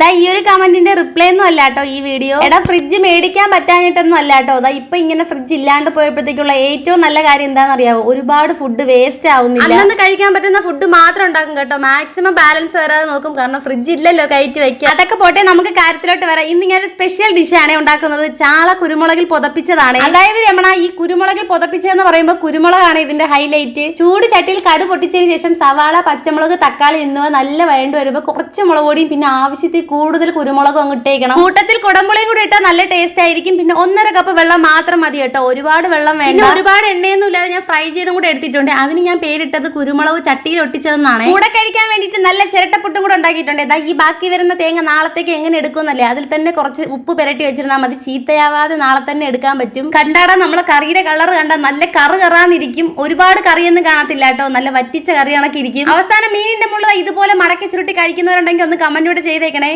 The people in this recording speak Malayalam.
ദാ ഈ ഒരു കമന്റിന്റെ റിപ്ലൈ ഒന്നും അല്ല കേട്ടോ ഈ വീഡിയോ. എടാ ഫ്രിഡ്ജ് മേടിക്കാൻ പറ്റാഞ്ഞിട്ടൊന്നും അല്ല കേട്ടോ. ദാ ഇപ്പൊ ഇങ്ങനെ ഫ്രിഡ്ജ് ഇല്ലാണ്ട് പോയപ്പോഴത്തേക്കുള്ള ഏറ്റവും നല്ല കാര്യം എന്താണെന്ന് അറിയാവോ ഒരുപാട് ഫുഡ് വേസ്റ്റ് ആവുന്നില്ല. അന്ന് കഴിക്കാൻ പറ്റുന്ന ഫുഡ് മാത്രം ഉണ്ടാക്കും കേട്ടോ. മാക്സിമം ബാലൻസ് വരാതെ നോക്കും. കാരണം ഫ്രിഡ്ജ് ഇല്ലല്ലോ കയറ്റി വെക്കുക അതൊക്കെ പോട്ടെ നമുക്ക് കാര്യത്തിലോട്ട് വരാം. ഇന്ന് ഞാൻ ഒരു സ്പെഷ്യൽ ഡിഷാണ് ഉണ്ടാക്കുന്നത്. ചാള കുരുമുളകിൽ പുതപ്പിച്ചതാണ്. അതായത് രമണ ഈ കുരുമുളകിൽ പുതപ്പിച്ചതെന്ന് പറയുമ്പോൾ കുരുമുളകാണ് ഇതിന്റെ ഹൈലൈറ്റ് ചൂട് ചട്ടിയിൽ കടു പൊട്ടിച്ചതിന് ശേഷം സവാള പച്ചമുളക് തക്കാളി എന്നിവ നല്ല വരേണ്ടി വരുമ്പോൾ കുറച്ച് മുളക് പൊടിയും പിന്നെ ആവശ്യത്തിൽ കൂടുതൽ കുരുമുളകും അങ്ങ് ഇട്ടേക്കണം. കൂട്ടത്തിൽ കുടമ്പുളിയും കൂടി ഇട്ടാൽ നല്ല ടേസ്റ്റ് ആയിരിക്കും. പിന്നെ ഒന്നര കപ്പ് വെള്ളം മാത്രം മതി കേട്ടോ. ഒരുപാട് വെള്ളം വേണ്ട. ഒരുപാട് എണ്ണയൊന്നും ഇല്ലാതെ ഞാൻ ഫ്രൈ ചെയ്തും കൂടെ എടുത്തിട്ടുണ്ട്. അതിന് ഞാൻ പേരിട്ടത് കുരുമുളക് ചട്ടിയിൽ ഒട്ടിച്ചതെന്നാണ്. കൂടെ കഴിക്കാൻ വേണ്ടിയിട്ട് നല്ല ചിരട്ടപ്പുട്ടും കൂടെ ഉണ്ടാക്കിയിട്ടുണ്ട്. ഇതാ ഈ ബാക്കി വരുന്ന തേങ്ങ നാളത്തേക്ക് എങ്ങനെ എടുക്കുമെന്നല്ലേ? അതിൽ തന്നെ കുറച്ച് ഉപ്പ് പുരട്ടി വെച്ചിരുന്നാൽ മതി. ചീത്തയാവാതെ നാളെ തന്നെ എടുക്കാൻ പറ്റും. കണ്ടാടാ നമ്മളെ കറിയുടെ കളർ കണ്ടാൽ നല്ല കറ് കറാന്നിരിക്കും. ഒരുപാട് കറിയൊന്നും കാണത്തില്ല കേട്ടോ. നല്ല വറ്റിച്ച കറി കണക്കിരിക്കും അവസാനം മീനിന്റെ മുള്ള ഇതുപോലെ മടക്കി ചുരുട്ടി കഴിക്കുന്നവരുണ്ടെങ്കിൽ ഒന്ന് കമന്റൂടെ ചെയ്തേക്കണേ.